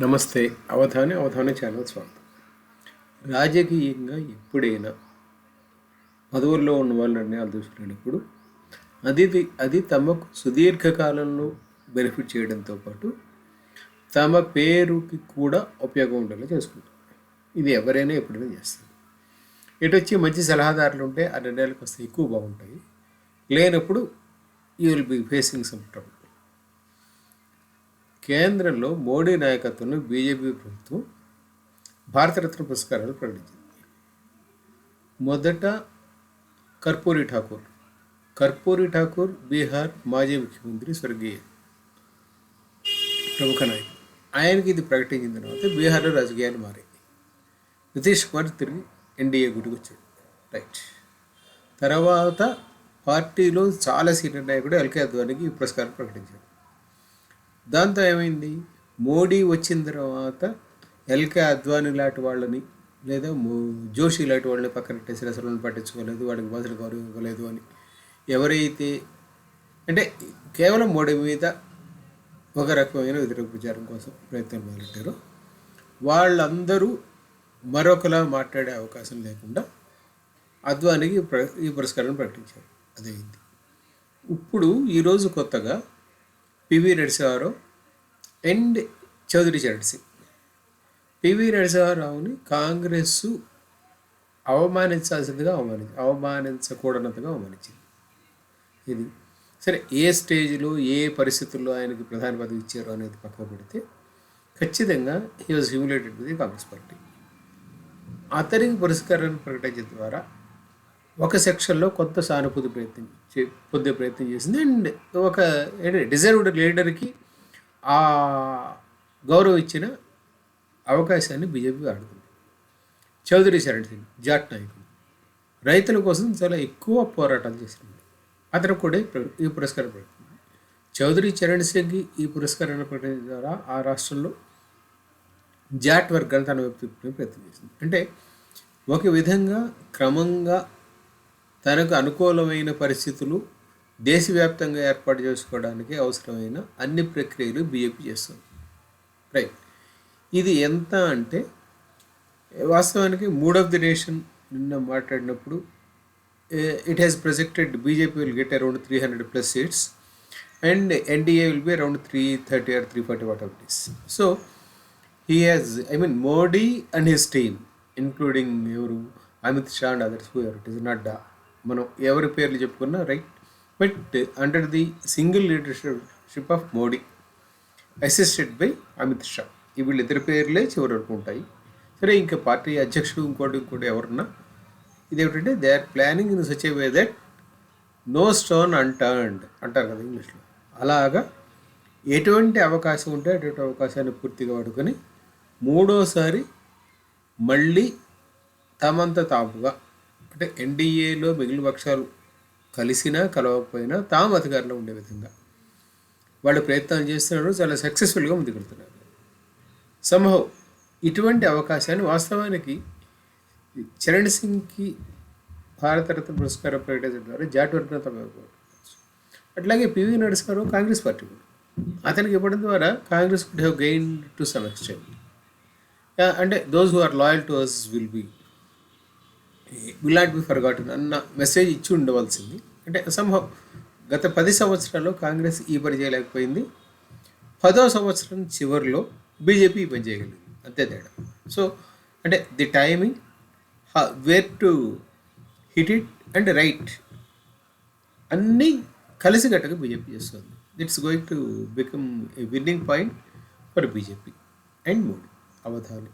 నమస్తే. అవధాని అవధాని ఛానల్ స్వాగతం. రాజకీయంగా ఎప్పుడైనా పదవుల్లో ఉన్న వాళ్ళ నిర్ణయాలు తీసుకునేటప్పుడు అది అది తమకు సుదీర్ఘకాలంలో బెనిఫిట్ చేయడంతో పాటు తమ పేరుకి కూడా ఉపయోగం ఉండేలా చేసుకుంటారు. ఇది ఎవరైనా ఎప్పుడైనా చేస్తారు. ఇటు వచ్చి మంచి సలహాదారులు ఉంటే ఆ నిర్ణయాలు వస్తే ఎక్కువ బాగుంటాయి. లేనప్పుడు you will be facing some trouble కేంద్రంలో మోడీ నాయకత్వంలో బీజేపీ ప్రభుత్వం భారతరత్న పురస్కారాలు ప్రకటించింది. మొదట కర్పూరి ఠాకూర్ కర్పూరి ఠాకూర్ బీహార్ మాజీ ముఖ్యమంత్రి స్వర్గీయ ప్రముఖ నాయకుడు. ఆయనకి ఇది ప్రకటించిన తర్వాత బీహార్లో రాజకీయాలు మారాయి నితీష్ కుమార్ తిరిగి ఎన్డీఏ గుడికి వచ్చాడు. రైట్. తర్వాత పార్టీలో చాలా సీనియర్ నాయకుడు ఎల్కే అద్వానికి ఈ పురస్కారం ప్రకటించాడు. దాంతో ఏమైంది? మోడీ వచ్చిన తర్వాత ఎల్కే అద్వానీ లాంటి వాళ్ళని లేదా జోషి లాంటి వాళ్ళని పక్కన పెట్టేసి అసలు పట్టించుకోలేదు వాడికి బాధలు గౌరవం ఇవ్వలేదు అని. ఎవరైతే అంటే కేవలం మోడీ మీద ఒక రకమైన వ్యతిరేక ప్రచారం కోసం ప్రయత్నం మొదలెట్టారు వాళ్ళందరూ మరొకలా మాట్లాడే అవకాశం లేకుండా అద్వానికి ఈ పురస్కారాన్ని ప్రకటించారు. అదైంది ఇప్పుడు ఈరోజు కొత్తగా P V Narasimha Rao and Chaudhary Charan Singh. P V నరసింహారావుని Congress అవమానించాల్సిందిగా అవమానించి అవమానించకూడనంతగా అవమానించింది. ఇది సరే ఏ స్టేజ్లో ఏ పరిస్థితుల్లో ఆయనకి ప్రధాన పదవి ఇచ్చారు అనేది పక్కన పెడితే ఖచ్చితంగా he was humiliated with the Congress party. అతనికి పురస్కారాన్ని ప్రకటించడం ద్వారా ఒక సెక్షన్లో కొత్త సానుభూతి ప్రయత్నం చే- పొందే ప్రయత్నం చేసింది. అండ్ ఒక డిజర్వ్డ్ లీడర్కి ఆ గౌరవం ఇచ్చిన అవకాశాన్ని బీజేపీ ఆడుతుంది చౌదరి శరణ్ సింగ్ జాట్ నాయకుడు. రైతుల కోసం చాలా ఎక్కువ పోరాటాలు చేసింది. అతను కూడా ఈ పురస్కారం ప్రకటించింది చౌదరి చరణ్ సింగ్ ఈ పురస్కారాన్ని పెట్టడం ద్వారా ఆ రాష్ట్రంలో జాట్ వర్గాన్ని తన వైపు తిప్పుకునే ప్రయత్నం చేసింది. అంటే ఒక విధంగా క్రమంగా తనకు అనుకూలమైన పరిస్థితులు దేశవ్యాప్తంగా ఏర్పాటు చేసుకోవడానికి అవసరమైన అన్ని ప్రక్రియలు బీజేపీ చేస్తుంది. రైట్ ఇది ఎంత అంటే వాస్తవానికి మూడ్ ఆఫ్ ది నేషన్ నిన్న మాట్లాడినప్పుడు it has projected BJP will get around three hundred plus seats and NDA will be around three thirty or three forty what of is so he has I mean Modi and his team including ఎవరు Amit Shah and others whoever it is Nadda మనం ఎవరి పేర్లు చెప్పుకున్నా right but under the single leadership of Modi assisted by Amit Shah వీళ్ళిద్దరి పేర్లే చివరి వరకు ఉంటాయి. సరే ఇంకా పార్టీ అధ్యక్షుడు ఇంకోటి ఇంకోటి ఎవరన్నా ఇదేమిటంటే they are planning in such a way that no stone unturned అంటారు కదా ఇంగ్లీష్లో. అలాగా ఎటువంటి అవకాశం ఉంటే అటువంటి అవకాశాన్ని పూర్తిగా వాడుకొని మూడోసారి మళ్ళీ తమంత తాముగా అంటే ఎన్డీఏలో మిగిలిన పక్షాలు కలిసినా కలవకపోయినా తాము అధికారంలో ఉండే విధంగా వాళ్ళు ప్రయత్నాలు చేస్తున్నారు చాలా సక్సెస్ఫుల్గా ముందుకెళ్తున్నారు. సంభవ్ ఇటువంటి అవకాశాన్ని వాస్తవానికి చరణ్ సింగ్కి భారతరత్న పురస్కారం ప్రకటించడం ద్వారా జాట్ వర్గం అట్లాగే పివి నరసింహారావు కాంగ్రెస్ పార్టీ కూడా. అతనికి ఇవ్వడం ద్వారా Congress could have gain to some extent అంటే those who are loyal to us will be will not be forgotten అన్న మెసేజ్ ఇచ్చి ఉండవలసింది. అంటే సంభవ్ గత పది సంవత్సరాల్లో కాంగ్రెస్ ఈ పని చేయలేకపోయింది. పదో సంవత్సరం చివరిలో బీజేపీ ఈ పని చేయగలిగింది. అంతే తేడా. సో అంటే the timing where to hit it and right అన్నీ కలిసికట్టుగా బీజేపీ చేస్తుంది. It's going to become a winning point for BJP and Modi. Avadhani.